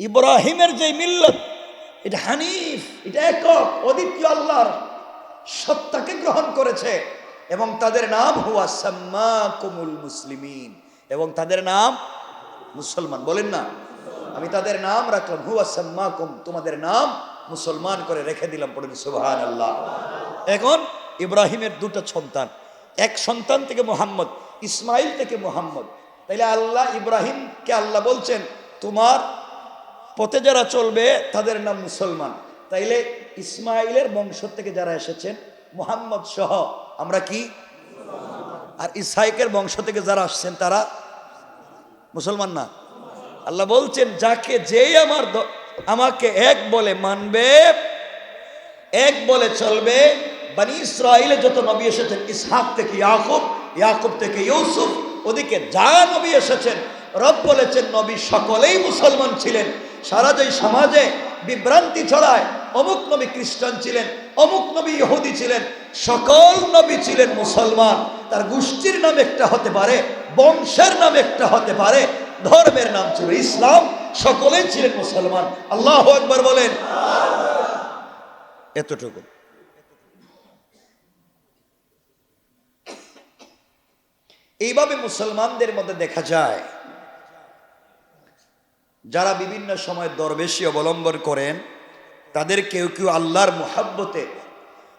ইব্রাহিমের যে মিল্লত, এটা হানিফ, এটা একক, অদ্বিতীয় আল্লাহর সত্তাকে গ্রহণ করেছে এবং তাদের নাম হুয়া সাম্মা কুমুল মুসলিমিন এবং তাদের নাম মুসলমান। বলেন না, আমি তাদের নাম রাখলাম, হুয়া সাম্মা কুম তোমাদের নাম মুসলমান করে রেখে দিলাম পড়েন সুবহান আল্লাহ এখন ইব্রাহিমের দুটো সন্তান, এক সন্তান থেকে মোহাম্মদ, ইসমাইল থেকে মোহাম্মদ। তাইলে আল্লাহ ইব্রাহিমকে আল্লাহ বলছেন, তোমার পথে যারা চলবে, তাদের নাম মুসলমান। তাইলে ইসমাইলের বংশ থেকে যারা এসেছেন, মোহাম্মদ সহ আমরা কি? আর ইসাইকের বংশ থেকে যারা আসছেন, তারা মুসলমান না। আল্লাহ বলছেন, যাকে যেই আমার আমাকে এক বলে মানবে, এক বলে চলবে, বানি ইসরায়েলে যত নবী এসেছেন, ইসহাক থেকে ইয়াকুব ইয়াকুব থেকে ইউসুফ, ওদিকে যা নবী এসেছেন, রব বলেছেন, নবী সকলেই মুসলমান ছিলেন। সারা যে সমাজে বিভ্রান্তি ছড়ায়, অমুক নবী খ্রিস্টান ছিলেন, অমুক নবী ইহুদি ছিলেন, সকল নবী ছিলেন মুসলমান। তার গোষ্ঠীর নাম একটা হতে পারে, বংশের নাম একটা হতে পারে, ধর্মের নাম ছিল ইসলাম, সকলেই ছিলেন মুসলমান। আল্লাহ একবার বলেন। এতটুকু। এইভাবে মুসলমানদের মধ্যে দেখা যায় যারা বিভিন্ন সময় দরবেশি অবলম্বন করেন, তাদের কেউ কেউ আল্লাহর মোহাব্বতে,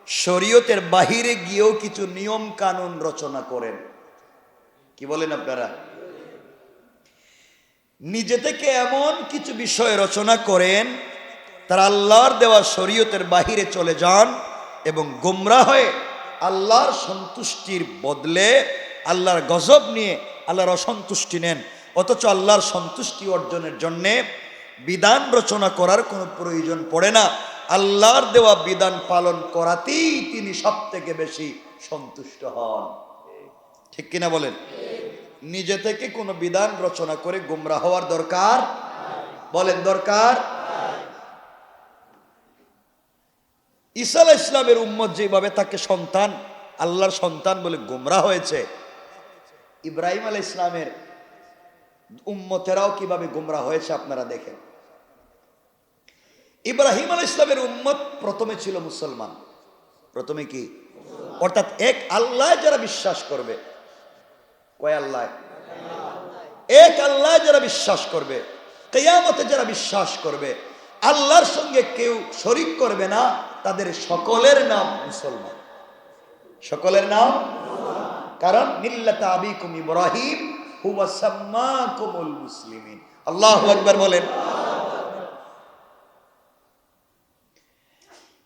শরীয়তের বাহিরে গিয়েও কিছু নিয়ম কানুন রচনা করেন। কি বলেন আপনারা? নিজে থেকে এমন কিছু বিষয় রচনা করেন, তারা আল্লাহর দেওয়া শরীয়তের বাহিরে চলে যান এবং গোমরা হয়ে আল্লাহর সন্তুষ্টির বদলে আল্লাহর গজব নিয়ে আল্লাহর অসন্তুষ্টি নেন। অথচ আল্লাহর সন্তুষ্টি অর্জনের জন্যে বিধান রচনা করার কোনো প্রয়োজন পড়ে না। আল্লাহর দেওয়া বিধান পালন করাতেই তিনি সব থেকে বেশি সন্তুষ্ট হন। ঠিক কিনা বলেন? নিজে থেকে কোনো বিধান রচনা করে গুমরা হওয়ার দরকার? বলেন, দরকার? ঈসা ইসলামের উম্মত যেভাবে তাকে সন্তান, আল্লাহর সন্তান বলে গুমরা হয়েছে, ইব্রাহিম আলাহ ইসলামের উম্মতেরাও কীভাবে গুমরা হয়েছে আপনারা দেখেন। ইব্রাহিম আলাহ ইসলামের উম্মত প্রথমে ছিল মুসলমান। প্রথমে কি? অর্থাৎ এক আল্লাহ যারা বিশ্বাস করবে। কয় আল্লাহ? এক আল্লাহ যারা বিশ্বাস করবে। কেয়ামতে যারা বিশ্বাস করবে, আল্লাহর সঙ্গে কেউ শরিক করবে না, তাদের সকলের নাম মুসলমান। সকলের নাম? কারণ মিল্লাত আবিকুম ইব্রাহিম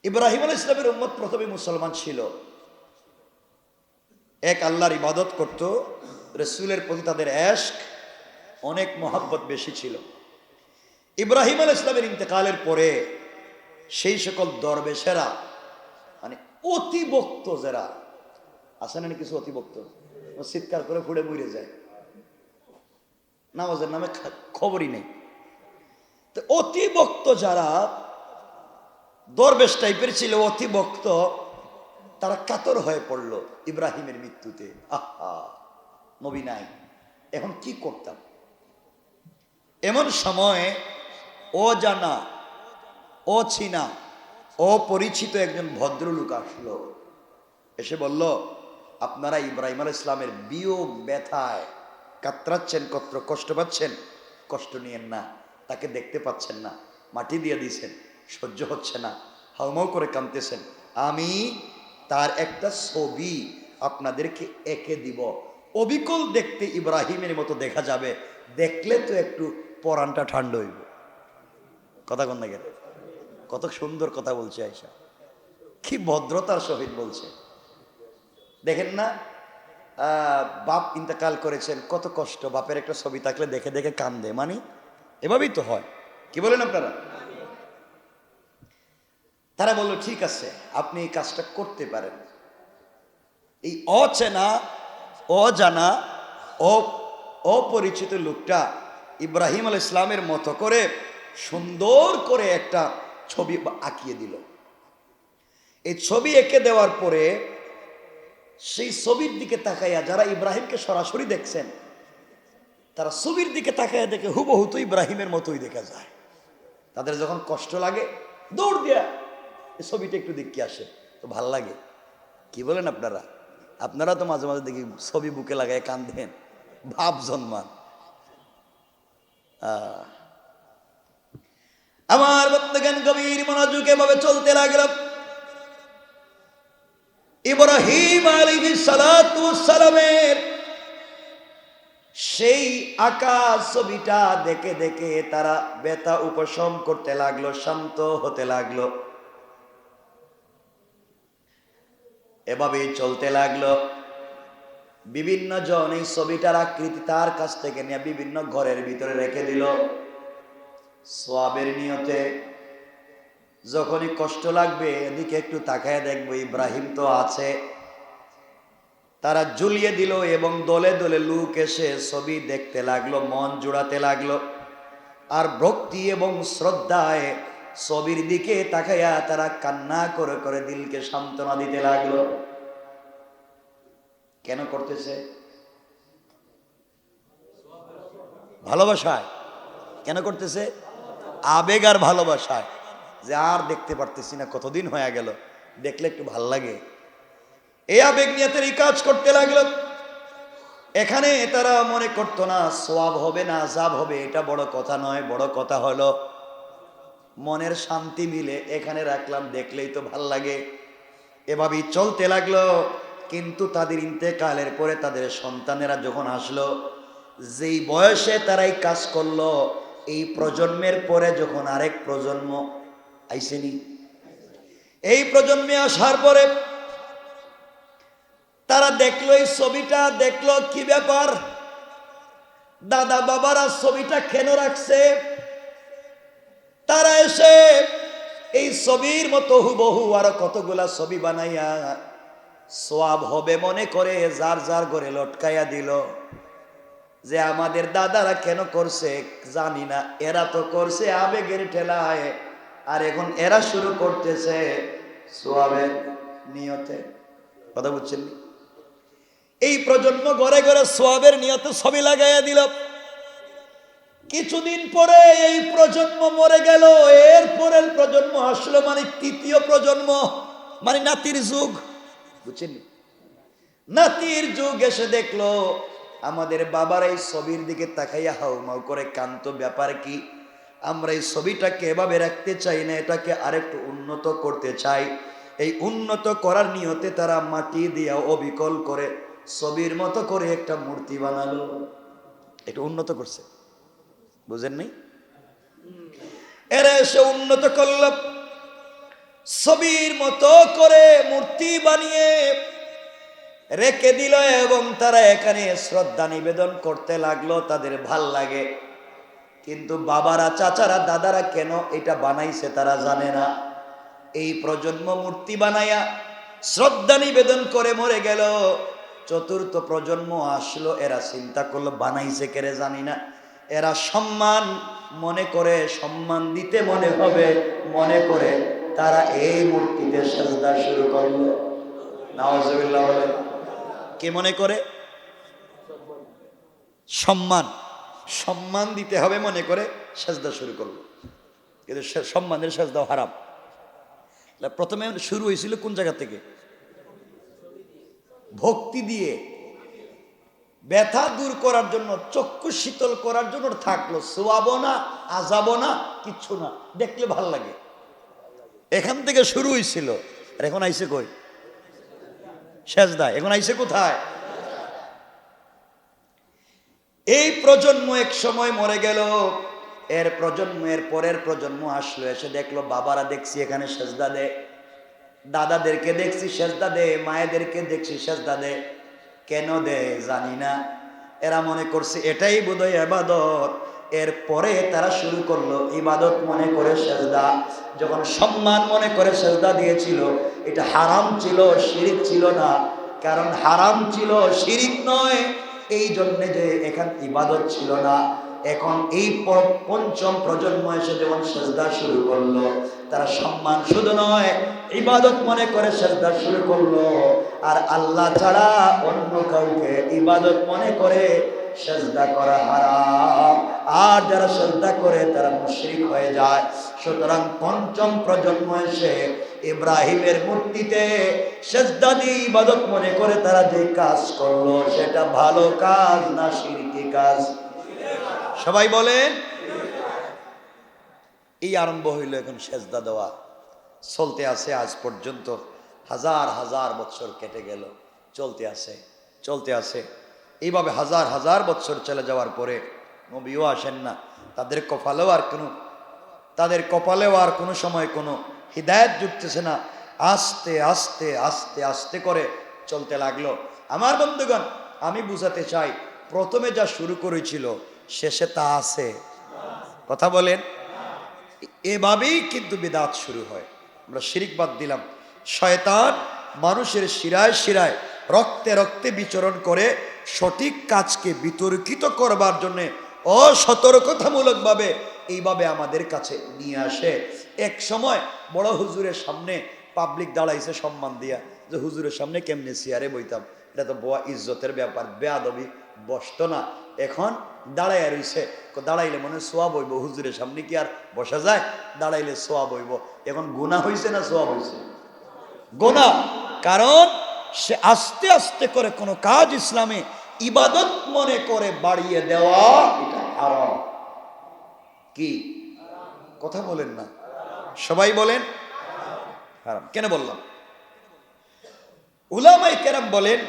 ইব্রাহিম আল ইসলামের উম্মত প্রথমে মুসলমান ছিল। এক আল্লাহর ইবাদত করত, রসুলের প্রতি তাদের অ্যাশক অনেক মহাব্বত বেশি ছিল। ইব্রাহিম আল ইসলামের ইন্তেকালের পরে সেই সকল দরবেশেরা মানে অতিভক্ত যারা, আছে না কিছু অতিভক্ত? ও চিৎকার করে ফুড়ে মরে যায়। নামাজের নামে খবরই নেই। তো অতিভক্ত যারা দরবেশ টাইপের ছিল, অতিভক্ত, তারা কাতর হয়ে পড়ল ইব্রাহিমের মৃত্যুতে। আহা, নবী নাই। এখন কি করতাম? এমন সময় অজানা, অচিনা, অপরিচিত একজন ভদ্রলোক আসলো। এসে বলল, আপনারা ইব্রাহিম আল ইসলামের বিয়োগ ব্যথায় কাতরাচ্ছেন কত কষ্ট পাচ্ছেন, কষ্ট নিয়েন না, তাকে দেখতে পাচ্ছেন না, মাটি দিয়ে দিয়েছেন, সহ্য হচ্ছে না, হাউমাউ করে কাঁদতেছেন। আমি তার একটা ছবি আপনাদেরকে এঁকে দিব। অবিকল দেখতে ইব্রাহিমের মতো দেখা যাবে, দেখলে তো একটু পরানটা ঠান্ডা হইব। কথা কন না গেল কত সুন্দর কথা বলছে আয়সা কি ভদ্রতার সহিত বলছে। দেখেন না বাপ ইন্তেকাল করেছেন, কত কষ্ট, বাপের একটা ছবি থাকলে দেখে দেখে কান্দে। মানে এভাবেই তো হয়। কি বলেন আপনারা? তারা বলল, ঠিক আছে, আপনি এই কাজটা করতে পারেন। এই অচেনা, অজানা অপরিচিত লোকটা ইব্রাহিম আল ইসলামের মতো করে সুন্দর করে একটা ছবি আঁকিয়ে দিল। এই ছবি এঁকে দেওয়ার পরে সেই ছবির দিকে তাকাইয়া যারা ইব্রাহিমকে সরাসরি দেখছেন, তারা ছবির দিকে তাকাইয়া দেখে হুবহু তো ইব্রাহিমের মতোই দেখা যায়। তাদের যখন কষ্ট লাগে, দৌড় দেয়া এই ছবিটা একটু দেখতে আসে, তো ভালো লাগে। কি বলেন আপনারা? আপনারা তো মাঝে মাঝে দেখি ছবি বুকে লাগায় কান্দেন ভাব জন্মান। আমার বন্ধগান কবির মনোযোগ এভাবে চলতে লাগল। ইব্রাহিম আলী সালামের সেই আকাশ ছবিটা দেখে দেখে তারা বেতা উপশম করতে লাগল, শান্ত হতে লাগল। এভাবেই চলতে লাগল। বিভিন্ন জন এই ছবিটার আকৃতি তার কাছ থেকে নিয়ে বিভিন্ন ঘরের ভিতরে রেখে দিল। সোয়াবের নিয়তে যখনই কষ্ট লাগবে, এদিকে একটু তাকায় দেখব ইব্রাহিম তো আছে। তারা ঝুলিয়ে দিল এবং দলে দলে লুক এসে ছবি দেখতে লাগল, মন জোড়াতে লাগল। আর ভক্তি এবং শ্রদ্ধায় ছবির দিকে তাকাইয়া তারা কান্না করে করে দিলকে সান্ত্বনা দিতে লাগল। কেন করতেছে? ভালোবাসায়। কেন করতেছে? আবেগ আর ভালোবাসায়। যে আর দেখতে পারতেছি না, কতদিন হয়ে গেল, দেখলে একটু ভালো লাগে। এই আবেগ নিয়ে তারা এই কাজ করতে লাগল। এখানে তারা মনে করতো না, সোয়াব হবে না আজাব হবে, এটা বড় কথা নয়, বড় কথা হলো মনের শান্তি মিলে এখানে রাখলাম, দেখলেই তো ভালো লাগে। এভাবেই চলতে লাগল, কিন্তু তাদের ইন্তেকালের পরে তাদের সন্তানেরা যখন আসলো, যেই বয়সে তারাই কাজ করল, এই প্রজন্মের পরে যখন আরেক প্রজন্ম আইসেনি। এই প্রজন্মে আসার পরে তারা দেখল, এই ছবিটা দেখল কি ব্যাপার? দাদা বাবারা ছবিটা কেন রাখছে? তারা এসে এই ছবির মতো হুবহু আরও কতগুলা ছবি বানাইয়া সোয়াব হবে মনে করে যার যার ঘরে লটকাইয়া দিল যে আমাদের দাদারা কেন করছে জানি না, এরা তো করছে আবেগের ঠেলায়। আর এখন এরা শুরু করতেছে সোয়াবের নিয়তে। কথা বুঝছেন এই প্রজন্ম ঘরে ঘরে সোয়াবের নিয়তে ছবি লাগাইয়া দিল। কিছুদিন পরে এই প্রজন্ম মরে গেল। এর পরের প্রজন্ম আসলো মানে তৃতীয় প্রজন্ম মানে নাতির যুগ। বুঝছেন নাতির যুগ এসে দেখল, আমাদের বাবার এই ছবির দিকে তাকাইয়া হাউমাউ করে কান্ত ব্যাপার কি? আমরা এই ছবিটাকে এভাবে রাখতে চাই না, এটাকে আরেকটু উন্নত করতে চাই। এই উন্নত করার নিয়তে তারা মাটি দিয়া অবিকল করে ছবির মতো করে একটা মূর্তি বানালো। একটু উন্নত করছে। বুঝেন নাই? এরা এসে উন্নত করল। ছবির মতো করে মূর্তি বানিয়ে রেখে দিল এবং তারা এখানে শ্রদ্ধা নিবেদন করতে লাগল, তাদের ভালো লাগে। কিন্তু বাবারা, চাচারা, দাদারা কেন এটা বানাইছে তারা জানে না। এই প্রজন্ম মূর্তি বানাইয়া শ্রদ্ধা নিবেদন করে মরে গেল। চতুর্থ প্রজন্ম আসলো, এরা চিন্তা করল, বানাইছে কেড়ে জানি না। এরা সম্মান মনে করে, সম্মান দিতে মনে হবে, মনে করে তারা এই মূর্তিতে সেজদা শুরু করল। বলেন। কে মনে করে? সম্মান। সম্মান দিতে হবে মনে করে সেজদা শুরু করল। কিন্তু সম্মানের সেজদাও হারাম। প্রথমে শুরু হয়েছিল কোন জায়গা থেকে? ভক্তি দিয়ে। ব্যথা দূর করার জন্য, চক্ষু শীতল করার জন্য থাকল। সোয়াবো না, আজাবো না, কিচ্ছু না। দেখলে ভালো লাগে। এখান থেকে শুরু হয়েছিল। আর এখন আইসে কই? সেজদা। এখন আইসে কোথায়? এই প্রজন্ম এক সময় মরে গেল। এর প্রজন্মের পরের প্রজন্ম আসলো, এসে দেখল, বাবারা, দেখছি এখানে সেজদা দে। দাদাদেরকে দেখছি সেজদা দে, মায়েদেরকে দেখছি সেজদা দে। কেন দে জানি না। এরা মনে করছে, এটাই বোধহয় এবাদত এর পরে তারা শুরু করল ইবাদত মনে করে সেজদা। যখন সম্মান মনে করে সেজদা দিয়েছিল, এটা হারাম ছিল, শিরিক ছিল না। কারণ হারাম ছিল, শিরিক নয় এই জন্যে যে এখান ইবাদত ছিল না, এখন এই পঞ্চম প্রজন্ম এসে যেমন সেজদা শুরু করল, তারা সম্মান শুধু নয়, ইবাদত মনে করে সেজদা শুরু করল। আর আল্লাহ ছাড়া অন্য কাউকে ইবাদত মনে করে সেজদা করা হারাম। আর যারা সেজদা করে, তারা মুশরিক হয়ে যায়। সুতরাং পঞ্চম প্রজন্ম এসে ইব্রাহিমের মূর্তিতে সেজদা দিয়ে ইবাদত মনে করে তারা যে কাজ করল, সেটা ভালো কাজ না শিরকি কাজ? সবাই বলেন। এই আরম্ভ হইল এখন সেজদা দেওয়া। চলতে আছে আজ পর্যন্ত। হাজার হাজার বছর কেটে গেল। চলতে আছে চলতে আছে। এইভাবে হাজার হাজার বছর চলে যাওয়ার পরে নবীও আসেন না। তাদের কপালেও আর কোনো, তাদের কপালেও আর কোনো সময় কোনো হৃদায়ত জুটতেছে না। আস্তে আস্তে আস্তে আস্তে করে চলতে লাগল। আমার বন্ধুগণ, আমি বুঝাতে চাই, প্রথমে যা শুরু করেছিল, শেষে তা আছে। কথা বলেন। এভাবেই কিন্তু বিদাত শুরু হয়। আমরা শিরিক বাদ দিলাম। শয়তান মানুষের শিরায় শিরায় রক্তে রক্তে বিচরণ করে সঠিক কাজকে বিতর্কিত করবার জন্যে অসতর্কতামূলকভাবে এইভাবে আমাদের কাছে নিয়ে আসে। এক সময় বড় হুজুরের সামনে পাবলিক দাঁড়াইছে সম্মান দিয়া যে, হুজুরের সামনে কেমনে চেয়ারে বইতাম? এটা তো বয়া ইজ্জতের ব্যাপার, বেয়াদবি, বসতো না। এখন দাঁড়াইয়া রইছে। দাঁড়াইলে মনে সোয়া বইব হুজুরের সামনে কি আর বসা যায়? দাঁড়াইলে সোয়া বইব এখন গুণা হইছে না সোয়া হইছে? গোনা কারণ সে আস্তে আস্তে করে কোনো কাজ ইসলামে ইবাদত মনে করে বাড়িয়ে দেওয়া এটা হারাম। কি? কথা বলেন না। সবাই বলেন? হারাম। কেন বললাম? উলামাই কেরাম বলেন,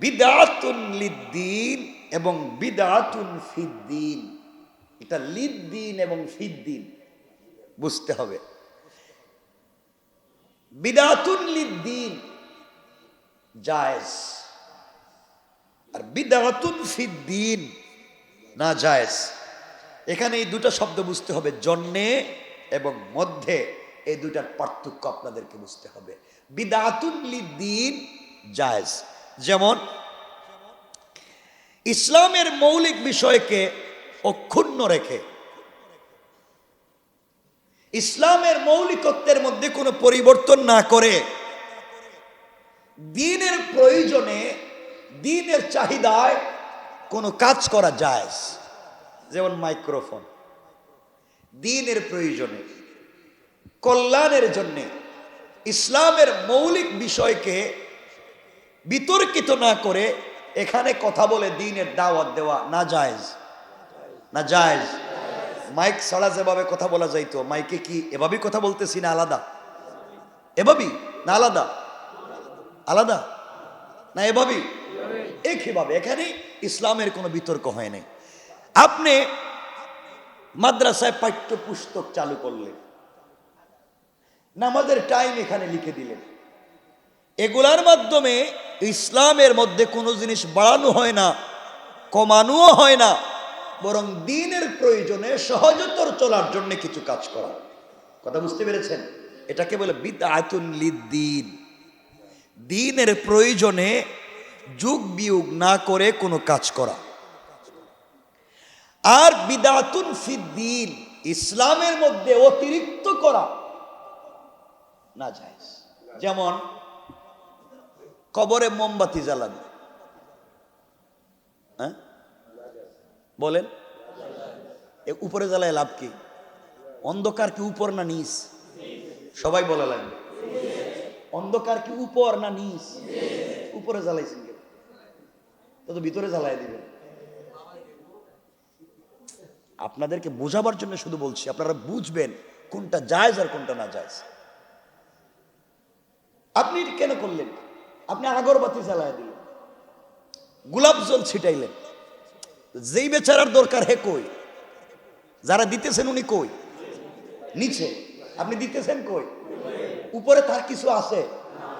বিদাতুন লিদ্দিন এবং বিদাতুন ফিদ্দিন। এটা লিদ্দিন এবং ফিদ্দিন। বুঝতে হবে। বিদাতুন লিদ্দিন জায়েজ। আর বিদাতুন ফিদ্দিন, না জায়েজ। এখানে এই দুটো শব্দ বুঝতে হবে জন্মে এবং মধ্যে। এই দুটার পার্থক্য আপনাদেরকে বুঝতে হবে। বিদাতুন লিদ্দিন, জায়েজ। যেমন, ইসলামের মৌলিক বিষয়কে অক্ষুণ্ণ রেখে, ইসলামের মৌলিকত্বের মধ্যে কোনো পরিবর্তন না করে, দিনের প্রয়োজনে দিনের চাহিদায় কোনো কাজ করা যায়। যেমন মাইক্রোফোন। দিনের প্রয়োজনে, কল্যাণের জন্যে, ইসলামের মৌলিক বিষয়কে বিতর্কিত না করে এখানে কথা বলে দিনের দাওয়াত দেওয়া না জায়েজ না জায়েজ মাইক ছাড়া যেভাবে কথা বলা যাইতো, মাইকে কি এভাবেই কথা বলতেছি না আলাদা? এভাবেই? না আলাদা? আলাদা? না এভাবেই? একইভাবে এখানে ইসলামের কোনো বিতর্ক হয় নাই। আপনি মাদ্রাসায় পাঠ্যপুস্তক চালু করলেন। নামাজের টাইম এখানে লিখে দিলেন। এগুলার মাধ্যমে ইসলামের মধ্যে কোনো জিনিস বাড়ানো হয় না, কমানোও হয় না, বরং দিনের প্রয়োজনে সহজতর চলার জন্য কিছু কাজ করা। কথা বুঝতে পেরেছেন? এটাকে বলে বিদাতুন লিদ্দিন। দিনের প্রয়োজনে যুগ বিয়োগ না করে কোনো কাজ করা। আর বিদাতুন ফিদ্দিন, ইসলামের মধ্যে অতিরিক্ত করা না যায় যেমন, কবরে মোমবাতি জ্বালানো। হ্যাঁ? বলেন। উপরে জ্বালায় লাভ কি? অন্ধকার কি উপর না নিচ? সবাই বলে লাগবে অন্ধকার কি উপর না নিচ? উপরে জ্বালাইছেন। কেন তো তো ভিতরে জ্বালাই দিবেন আপনাদেরকে বোঝাবার জন্য শুধু বলছি, আপনারা বুঝবেন কোনটা জায়জ আর কোনটা না জায়জ। আপনি কেন করলেন? আপনি আগরবাতি জ্বালায় দিলেন। গোলাপ জল ছিটাইলেন। যেই বেচারার দরকার হে কই? যারা দিতেছেন উনি কই? নিচে। আপনি দিতেছেন কই? উপরে তার কিছু আছে।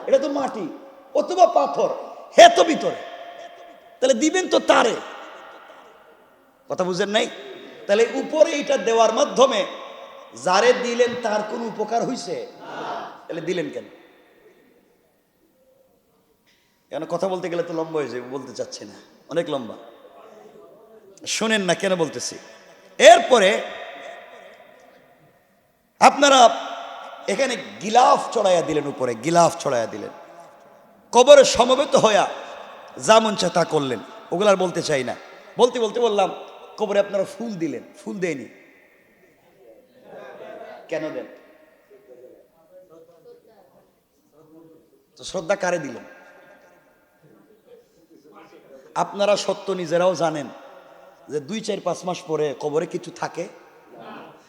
এটা তো মাটি, অথবা পাথর, হে তো ভিতরে। তাহলে দিবেন তো তারে। কথা বুঝেন নাই? তাহলে উপরে এটা দেওয়ার মাধ্যমে যারে দিলেন তার কোনো উপকার হইছে? তাহলে দিলেন কেন? কেন কথা বলতে গেলে তো লম্বা হয়ে যাবে, বলতে চাচ্ছি না। অনেক লম্বা। শোনেন না কেন বলতেছি? এরপরে আপনারা এখানে গিলাফ চড়াইয়া দিলেন উপরে, গিলাফ চড়াইয়া দিলেন। কবরে সমবেত হইয়া যা মন চায় তা করলেন। ওগুলো আর বলতে চাই না। বলতে বলতে বললাম, কবরে আপনারা ফুল দিলেন, ফুল দেয়নি। কেন দেন? তো শ্রদ্ধা কারে দিলেন আপনারা সত্য নিজেরাও জানেন যে দুই, চার, পাঁচ মাস পরে কবরে কিছু থাকে?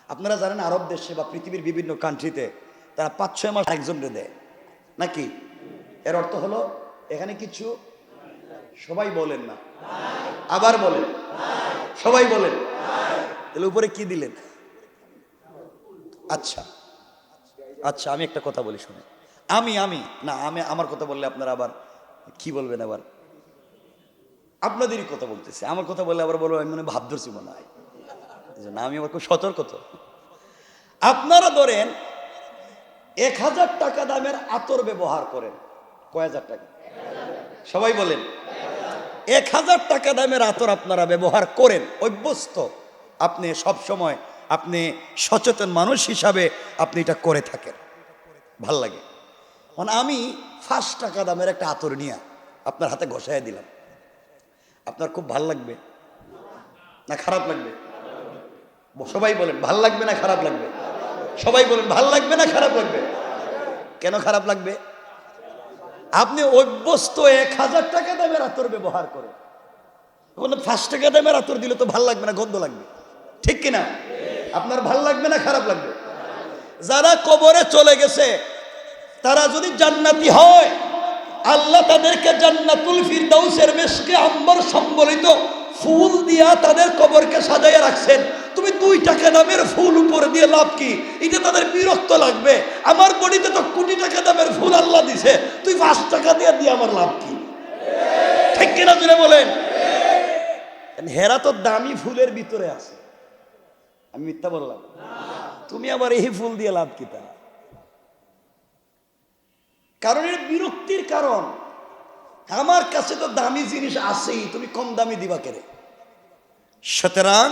আপনারা জানেন আরব দেশে বা পৃথিবীর বিভিন্ন কান্ট্রিতে তারা পাঁচ, ছয় মাস একজনকে দেয়। নাকি? এর অর্থ হলো, এখানে কিছু সবাই বলেন না। আবার বলেন। সবাই বলেন। তাহলে উপরে কি দিলেন? আচ্ছা। আচ্ছা আমি একটা কথা বলি শুনে। আমি আমি, না, আমি আমার কথা বললে আপনারা আবার কি বলবেন আবার? আপনাদেরই কথা বলতেছে। আমার কথা বললে আবার বলব, আমি মনে ভাব ধরছি মনে হয় না আমি আবার খুব সতর্ক তো। আপনারা ধরেন, এক হাজার টাকা দামের আতর ব্যবহার করেন। কয় হাজার টাকা? সবাই বলেন। এক হাজার টাকা দামের আতর আপনারা ব্যবহার করেন, অভ্যস্ত। আপনি সব সময় আপনি সচেতন মানুষ হিসাবে আপনি এটা করে থাকেন। ভালো লাগে। মানে আমি পাঁচ টাকা দামের একটা আতর নিয়ে আপনার হাতে ঘষাই দিলাম। আপনার খুব ভালো লাগবে? না খারাপ লাগবে? সবাই বলেন, ভালো লাগবে না খারাপ লাগবে? সবাই বলেন, ভালো লাগবে না খারাপ লাগবে? কেন খারাপ লাগবে? আপনি অভ্যস্ত এক হাজার টাকা দামের আতর ব্যবহার করেন। বললাম পাঁচ টাকা দামের আতর দিলে তো ভালো লাগবে না, গন্ধ লাগবে। ঠিক কিনা? আপনার ভালো লাগবে না, খারাপ লাগবে? যারা কবরে চলে গেছে, তারা যদি জান্নাতি হয়, আল্লাহ তাদেরকে জান্নাতুল ফিরদাউসের মেশকে আম্বর সম্বলিত ফুল দিয়া তাদের কবরকে সাজাইয়া রাখছেন। তুমি দুই টাকা দামের ফুল উপরে দিয়ে লাভ কি? এটা তাদের বিরক্ত লাগবে। আমার বডিতে তো কোটি টাকা দামের ফুল আল্লাহ দিছে, তুই পাঁচ টাকা দিয়ে দিয়ে আমার লাভ কি? ঠিক কিনা জুড়ে বলেন? হেরা তো দামি ফুলের ভিতরে আছে। আমি মিথ্যা বললাম? তুমি আবার এই ফুল দিয়ে লাভ কি তা? কারণ এর বিরক্তির কারণ, আমার কাছে তো দামি জিনিস আছেই, তুমি কম দামি দিবা কেরে? সুতরাং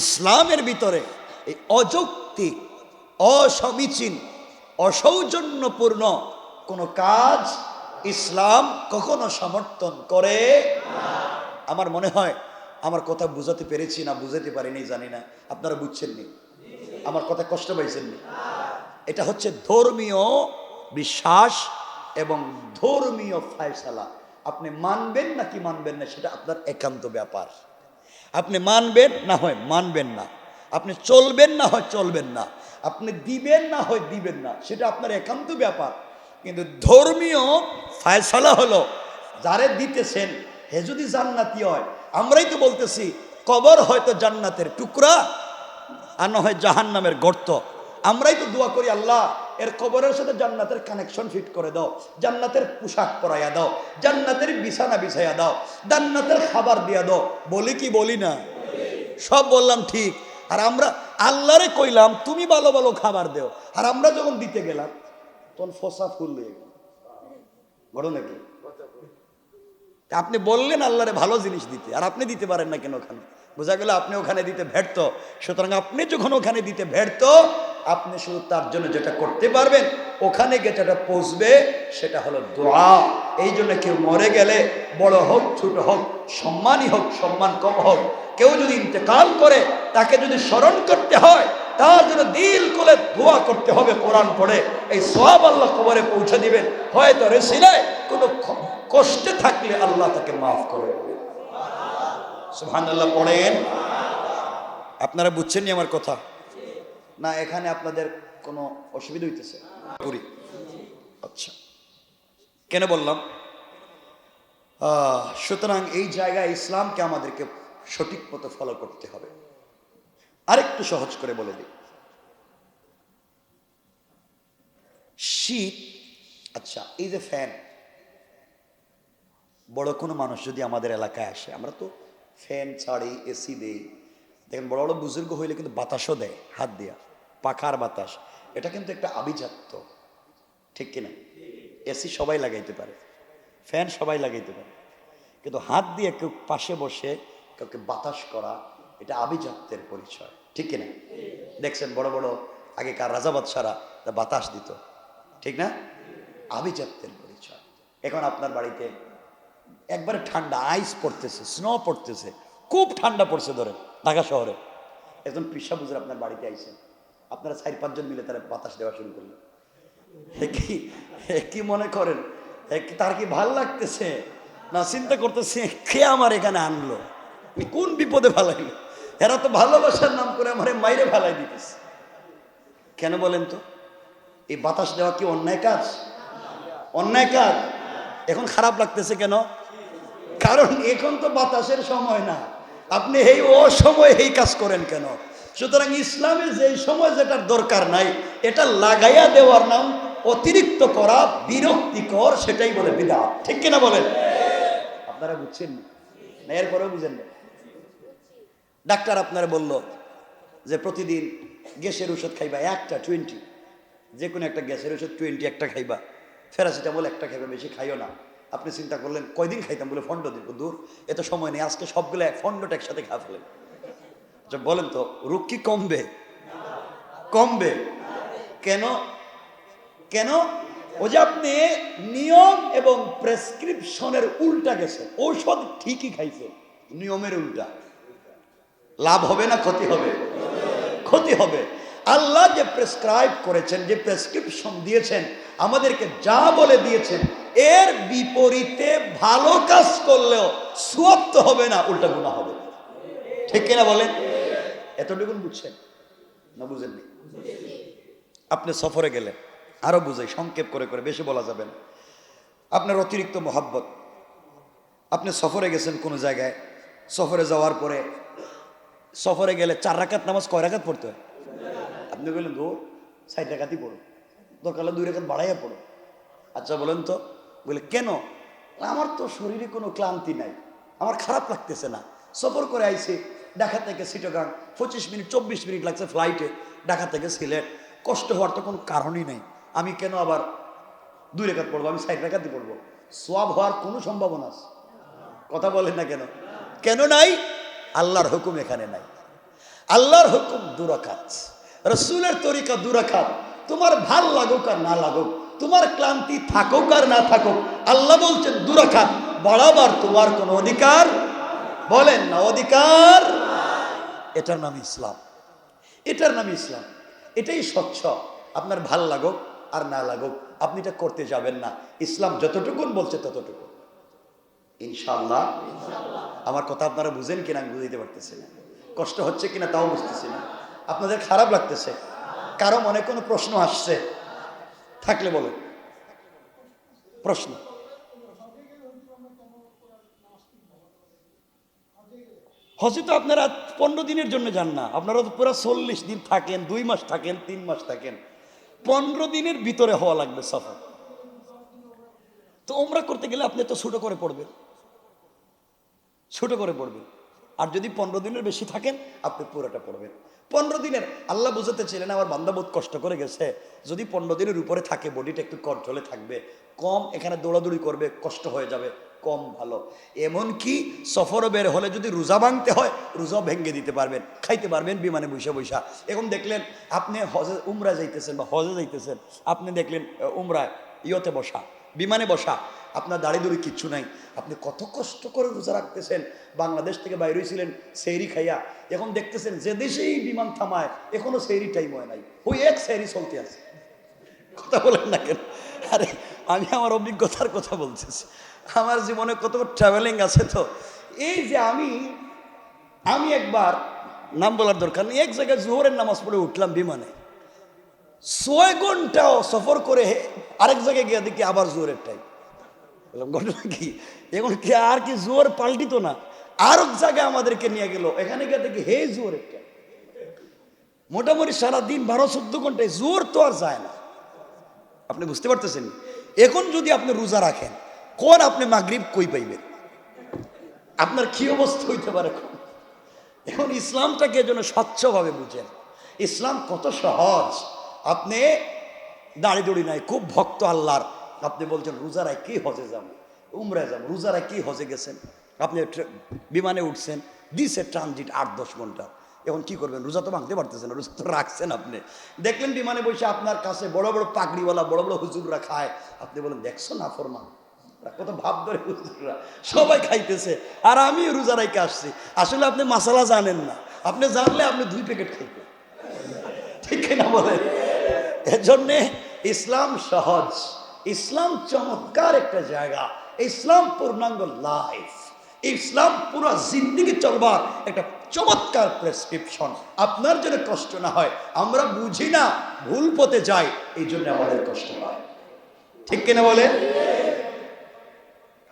ইসলামের ভিতরে এই অযৌক্তিক, অসমীচীন অসৌজন্যপূর্ণ কোনো কাজ ইসলাম কখনো সমর্থন করে আমার মনে হয় আমার কথা বুঝাতে পেরেছি না বুঝাতে পারিনি, জানি না। আপনারা বুঝছেননি? আমার কথা কষ্ট পাইছেননি? এটা হচ্ছে ধর্মীয় বিশ্বাস এবং ধর্মীয় ফায়সালা। আপনি মানবেন নাকি মানবেন না, সেটা আপনার একান্ত ব্যাপার। আপনি মানবেন না হয় মানবেন না। আপনি চলবেন না হয় চলবেন না। আপনি দিবেন না হয় দিবেন না। সেটা আপনার একান্ত ব্যাপার। কিন্তু ধর্মীয় ফায়সালা হলো, যারে দিতেছেন, হে যদি জান্নাতি হয়, আমরাই তো বলতেছি, কবর হয়তো জান্নাতের টুকরা, আর না হয় জাহান নামের গর্ত। আমরাই তো দোয়া করি, আল্লাহ, এর কবরের সাথে জান্নাতের কানেকশন ফিট করে দাও। জান্নাতের পোশাক পরাইয়া দাও। জান্নাতের বিছানা বিছাইয়া দাও। জান্নাতের খাবার দিয়া দাও। বলি কি বলি না? সব বললাম ঠিক। আর আমরা আল্লাহরে কইলাম, তুমি ভালো ভালো খাবার দেও। আর আমরা যখন দিতে গেলাম, তখন ফসা ফুল হয়ে গেল। ঘটনা কি আপনি বললেন আল্লাহরে ভালো জিনিস দিতে, আর আপনি দিতে পারেন না কেন ওখানে? বোঝা গেল আপনি ওখানে দিতে ব্যর্থ। সুতরাং আপনি যখন ওখানে দিতে ব্যর্থ, আপনি শুধু তার জন্য যেটা করতে পারবেন, ওখানে যেটা পৌঁছবে সেটা হলো দোয়া। এই জন্য কেউ মরে গেলে বড় হোক, ছোট হোক সম্মানই হোক, সম্মান কম হোক, কেউ যদি ইন্তেকাল করে, তাকে যদি স্মরণ করতে হয়, তার জন্য দিল করে দোয়া করতে হবে কোরআন পড়ে। এই সব আল্লাহ কবরে পৌঁছে দিবেন। হয়তো রেসিলায় কোনো কষ্টে থাকলে আল্লাহ তাকে মাফ করে দেবেন। সুহান আল্লাহ পড়েন। আপনারা বুঝছেন আমার কথা? না, এখানে আপনাদের কোনো অসুবিধা হইতেছে? করি আচ্ছা। কেন বললাম? সুতরাং এই জায়গায় ইসলামকে আমাদেরকে সঠিক মতো ফলো করতে হবে। আরেকটু সহজ করে বলে দিই। শীত আচ্ছা এই যে ফ্যান, বড় কোনো মানুষ যদি আমাদের এলাকায় আসে, আমরা তো ফ্যান ছাড়ি, এসি দেই। দেখেন, বড় বড় বুজুর্গ হইলে কিন্তু বাতাসও দেয়, হাত দিয়া। পাখার বাতাস, এটা কিন্তু একটা আভিজাত্য, ঠিক কিনা? এসি সবাই লাগাইতে পারে, ফ্যান সবাই লাগাইতে পারে। কিন্তু হাত দিয়ে কেউ পাশে বসে কাউকে বাতাস করা, এটা আভিজাত্যের পরিচয়, ঠিক কিনা? দেখছেন বড় বড় আগেকার রাজা বাদশারা বাতাস দিত, ঠিক না? আভিজাত্যের পরিচয়। এখন আপনার বাড়িতে একবারে ঠান্ডা, আইস পড়তেছে স্নো পড়তেছে, খুব ঠান্ডা পড়ছে ধরে ঢাকা শহরে। একজন পিসা বুঝে আপনার বাড়িতে আইসেন, আপনারা চার পাঁচজন মিলে তারা বাতাস দেওয়া শুরু করলেন। কি কি মনে করেন? তার কি ভালো লাগতেছে? না, চিন্তা করতেছে, কে আমার এখানে আনলো? কোন বিপদে ফালাইলো? এরা তো ভালোবাসার নাম করে আমার মাইরে ফালাই দিতেছে। কেন বলেন তো? এই বাতাস দেওয়া কি অন্যায় কাজ? অন্যায় কাজ? এখন খারাপ লাগতেছে কেন? কারণ এখন তো বাতাসের সময় না। আপনি এই অসময়ে এই কাজ করেন কেন? সুতরাং ইসলামে যেই সময় যেটার দরকার নাই, এটা লাগাইয়া দেওয়ার নাম অতিরিক্ত করা বিরক্তিকর, সেটাই বলে বিদা ঠিক কিনা বলেন? আপনারা বুঝছেন না? না, এরপরেও বুঝেন না। ডাক্তার আপনারা বলল যে প্রতিদিন গ্যাসের ওষুধ খাইবা, একটা টোয়েন্টি যে কোনো একটা গ্যাসের ওষুধ টোয়েন্টি একটা খাইবা। ফেরাসিটামল একটা খাইবা, বেশি খাইও না। আপনি চিন্তা করলেন, কয়দিন খাইতাম বলে ফন্ড দিব? দূর, এত সময় নেই, আজকে সবগুলো এক ফন্ডটা একসাথে খা ফেলেন। আচ্ছা বলেন তো, রোগ কি কমবে? কমবে। কেন? কেন? ও যে আপনি নিয়ম এবং প্রেসক্রিপশনের উল্টা গেছে। ঔষধ ঠিকই খাইছে। নিয়মের উল্টা। লাভ হবে না ক্ষতি হবে? ক্ষতি হবে। আল্লাহ যে প্রেসক্রাইব করেছেন, যে প্রেসক্রিপশন দিয়েছেন, আমাদেরকে যা বলে দিয়েছেন, এর বিপরীতে ভালো কাজ করলেও সুয়াব তো হবে না, উল্টা গুণা হবে। ঠিক কিনা বলেন? এতটুকুন বুঝছেন? না বুঝেননি? আপনি সফরে গেলেন। আরও বুঝাই, সংক্ষেপ করে করে, বেশি বলা যাবে না। আপনার অতিরিক্ত মহাব্বত। আপনি সফরে গেছেন কোনো জায়গায়, সফরে যাওয়ার পরে, সফরে গেলে চার রাকাত নামাজ কয় রাকাত পড়তে হয়? আপনি বললেন দো ষাট রাকাতই পড়ো। দরকার দুই রাকাত বাড়াইয়া পড়ো। আচ্ছা বলেন তো। বলে, কেন? আমার তো শরীরে কোনো ক্লান্তি নাই। আমার খারাপ লাগতেছে না। সফর করে আইছি, ঢাকা থেকে সিটোগাং, পঁচিশ মিনিট, চব্বিশ মিনিট লাগছে ফ্লাইটে ঢাকা থেকে সিলেট। কষ্ট হওয়ার তো কোনো কারণই নেই। আমি কেন আবার দুই রেখাত পড়ব? আমি ষাট রেখাতে পড়ব। সোয়াব হওয়ার কোনো সম্ভাবনা আছে? কথা বলেন না কেন? কেন নাই? আল্লাহর হুকুম এখানে নাই। আল্লাহর হুকুম দুরাকাত। রসুলের তরিকা দুরাকাত। তোমার ভালো লাগুক আর না লাগুক, তোমার ক্লান্তি থাকুক আর না থাকুক, আল্লাহ বলছেন দুরাকাত। বাড়াবার তোমার কোনো অধিকার? বলেন না, অধিকার? এটার নাম ইসলাম। এটার নাম ইসলাম। এটাই স্বচ্ছ। আপনার ভালো লাগুক আর না লাগুক। আপনি এটা করতে যাবেন না। ইসলাম যতটুকুন বলছে ততটুকু ইনশাল্লাহ আমার কথা আপনারা বুঝেন কিনা আমি বুঝাইতে পারতেছি না। কষ্ট হচ্ছে কিনা তাও বুঝতেছি না। আপনাদের খারাপ লাগতেছে। কারও মনে কোনো প্রশ্ন আসছে? থাকলে বলেন। প্রশ্ন। হজে তো আপনারা পনেরো দিনের জন্য যান না। আপনারা তো পুরো চল্লিশ দিন থাকেন, দুই মাস থাকেন, তিন মাস থাকেন। পনেরো দিনের ভিতরে হওয়া লাগবে সফর। তো ওমরা করতে গেলে আপনি তো ছোট করে পড়বেন। ছোট করে পড়বেন। আর যদি পনেরো দিনের বেশি থাকেন, আপনি পুরোটা পড়বেন। পনেরো দিনের, আল্লাহ বুঝাতে ছিলেন আমার বান্দা বহুত কষ্ট করে গেছে। যদি পনেরো দিনের উপরে থাকে বডিটা একটু কন্ট্রোলে থাকবে। কম, এখানে দৌড়াদৌড়ি করবে, কষ্ট হয়ে যাবে। কম ভালো। এমন কি সফর বের হলে যদি রোজা ভাঙতে হয় রোজা ভেঙে দিতে পারবেন, খাইতে পারবেন বিমানে বৈশা বৈশা এখন দেখলেন আপনি হজে, উমরা যাইতেছেন বা হজে যাইতেছেন, আপনি দেখলেন উমরা ইয়তে বসা, বিমানে বসা, আপনার দাড়ি দড়ি কিচ্ছু নাই। আপনি কত কষ্ট করে রোজা রাখতেছেন। বাংলাদেশ থেকে বাইরে হয়েছিলেন সেইরি খাইয়া। এখন দেখতেছেন যে দেশেই বিমান থামায়, এখনও সেইরি টাইম হয় নাই। ওই এক সেইরি চলতে আছে। কথা বলেন না কেন? আরে, আমি আমার অভিজ্ঞতার কথা বলতেছি। আমার জীবনে কত ট্রাভেলিং আছে তো। এই যে আমি আমি একবার, নাম বলার দরকার নেই, এক জায়গায় জোহরের নামাজ পড়ে উঠলাম বিমানে। ছয় ঘন্টাও সফর করে আরেক জায়গায় গিয়ে দেখি আবার জোরের টাইম বললাম, ঘটনা কি? এখন কি আর কি জোর পাল্টিত না? আর জায়গায় আমাদেরকে নিয়ে গেল, এখানে গিয়ে দেখি হে জোরের টাইম মোটামুটি সারাদিন বারো, চোদ্দ ঘন্টায় জোর তো আর যায় না। আপনি বুঝতে পারতেছেন? এখন যদি আপনি রোজা রাখেন কোন আপনি মাগরিব কই পাইবেন? আপনার কি অবস্থা হইতে পারে? এখন? ইসলামটাকে যেন স্বচ্ছভাবে বুঝেন। ইসলাম কত সহজ। আপনি দাড়ি দড়ি নাই খুব ভক্ত আল্লাহর। আপনি বলছেন রোজারায় কি হজে যাব? উমরায় যাব। রোজারায় কি হজে গেছেন? আপনি বিমানে উঠছেন দিছে ট্রানজিট আট দশ ঘণ্টা। এখন কি করবেন? রোজা তো ভাঙতে পারতেছেন না, রোজা তো রাখছেন আপনি। দেখলেন বিমানে বসে আপনার কাছে বড় বড় পাগড়িওয়ালা বড় বড় হুজুররা খায়। আপনি বলেন দেখছ না ফরমান? কত ভাব ধরে সবাই খাইতেছে, আর আমি রোজা রাইকে আসছি। আসলে আপনি মাসালা জানেন না। আপনি জানলে আপনি দুই প্যাকেট খাইতেন ঠিক কিনা বলেন? এজন্যে ইসলাম সহজ। ইসলাম চমৎকার একটা জায়গা। ইসলাম পূর্ণাঙ্গ লাইফ ইসলাম পুরো জিন্দিগি চলবার একটা চমৎকার প্রেসক্রিপশন আপনার জন্য কষ্ট না হয়, আমরা বুঝি না, ভুল পথে যাই এই জন্য আমাদের কষ্ট হয়। ঠিক কিনা বলে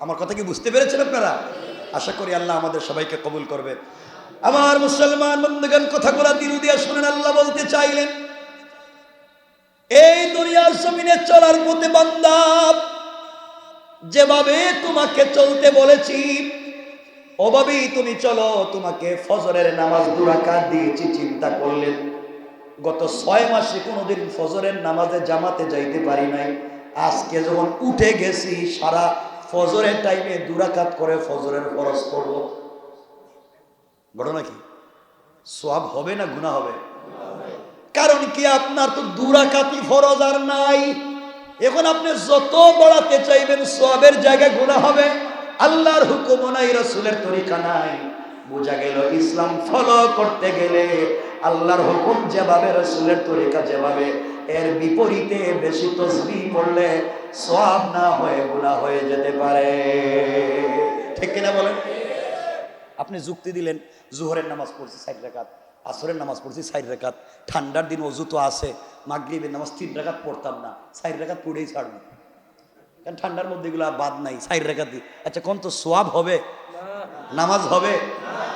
আমার কথা কি বুঝতে পেরেছেন আপনারা? আশা করি আল্লাহ আমাদের সবাইকে কবুল করবে। আমার মুসলমান বন্ধুগণ, কথাগুলো দিল দিয়া শুনেন, আল্লাহ বলতে চাইলেন, এই দুনিয়ার জমিনে চলার পথে বান্দা, যেভাবে তোমাকে চলতে বলেছি, ওভাবেই তুমি চলো, তোমাকে ফজরের নামাজ দুরাকাত দিয়েছি চিন্তা করলেন গত ছয় মাসে কোনোদিন ফজরের নামাজে জামাতে যাইতে পারি নাই। আজকে যখন উঠে গেছি, সারা ফজরের টাইমে দুরাকাত করে ফজরের খরচ করব বড় নাকি সব হবে না গুণা হবে? কারণ কি? আপনার তো দুরাকাতি ফরজ আর নাই। এখন আপনি যত বাড়াতে চাইবেন সবের জায়গায় গুণা হবে। আল্লাহর হুকুম নাই, রসুলের তরিকা নাই। বোঝা গেল ইসলাম ফলো করতে গেলে আল্লাহর হুকুম যেভাবে, রসুলের তরিকা যেভাবে এর বিপরীতে বেশি তসবি পড়লে সব না হয়ে গুণা হয়ে যেতে পারে। ঠিক কিনা বলেন? আপনি যুক্তি দিলেন, জোহরের নামাজ পড়ছি ষাট রেখাত, আসরের নামাজ পড়ছি ষাট রেখাত, ঠান্ডার দিন অজু তো আছে, মাগরিবের নামাজ তিন রেখাত পড়তাম না ষাট রেখাত পড়েই ছাড়বো। কারণ ঠান্ডার মধ্যে এগুলো বাদ নাই ষাট রেখাত আচ্ছা কোন তো সোয়াব হবে? নামাজ হবে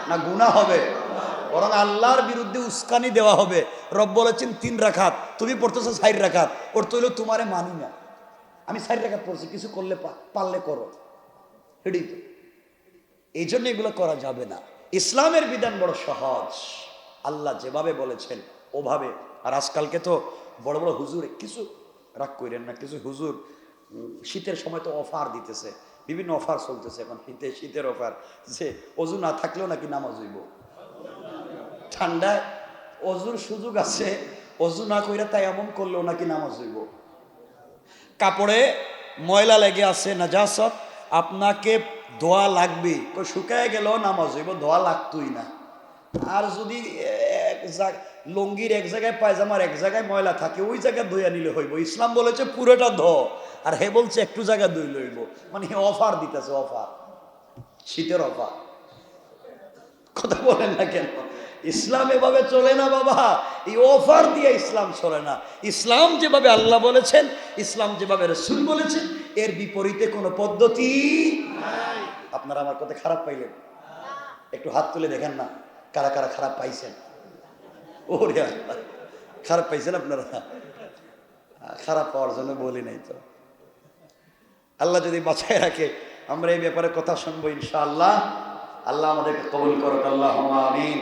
না গুণা হবে? বরং আল্লাহর বিরুদ্ধে উস্কানি দেওয়া হবে। রব বলেছেন, তিন রাখাত। তুমি পড়তেছো ষাট রাখাত। ওর তৈল তোমারে মানি না। আমি ষাট রাখাত পড়ছি, কিছু করলে পারলে করো। এটাই তো? এই জন্য এগুলো করা যাবে না। ইসলামের বিধান বড় সহজ। আল্লাহ যেভাবে বলেছেন, ওভাবে। আর আজকালকে তো বড় বড় হুজুর, কিছু রাগ করেন না, কিছু হুজুর শীতের সময় তো অফার দিতেছে। বিভিন্ন অফার চলতেছে, এখন শীতে শীতের অফার। যে অজু না থাকলেও নাকি নামাজ হইব। ঠান্ডায় অজুর সুযোগ আছে, অজু না কইরা তাই এমন করলেও নাকি নামাজ হইব। কাপড়ে ময়লা লেগে আছে নাজাসত, আপনাকে ধোয়া লাগবে। শুকায় গেলেও নামাজ হইব ধোয়া লাগতোই না। আর যদি এক লঙ্গির এক জায়গায় পায়জামার এক জায়গায় ময়লা থাকে, ওই জায়গায় ধুইয়া নিলে হইব। ইসলাম বলেছে পুরোটা ধ আর হে বলছে একটু জায়গা ধুই লইব। মানে অফার দিতেছে, অফার। শীতের অফার। কথা বলেন না কেন? ইসলাম এভাবে চলে না বাবা। এই অফার দিয়ে ইসলাম চলে না। ইসলাম যেভাবে আল্লাহ বলেছেন, ইসলাম যেভাবে রসুল বলেছেন, এর বিপরীতে কোনো পদ্ধতি আপনারা আমার কথা খারাপ পাইলেন। একটু হাত তুলে দেখেন না, কারা কারা খারাপ পাইছেন। ওরে খারাপ পাইছেন আপনারা? খারাপ পাওয়ার জন্য বলি নাই তো। আল্লাহ যদি বাঁচায় রাখে, আমরা এই ব্যাপারে কথা শুনব ইনশাআল্লাহ। আল্লাহ আমাদেরকে কবুল করুক আল্লাহ আমিন।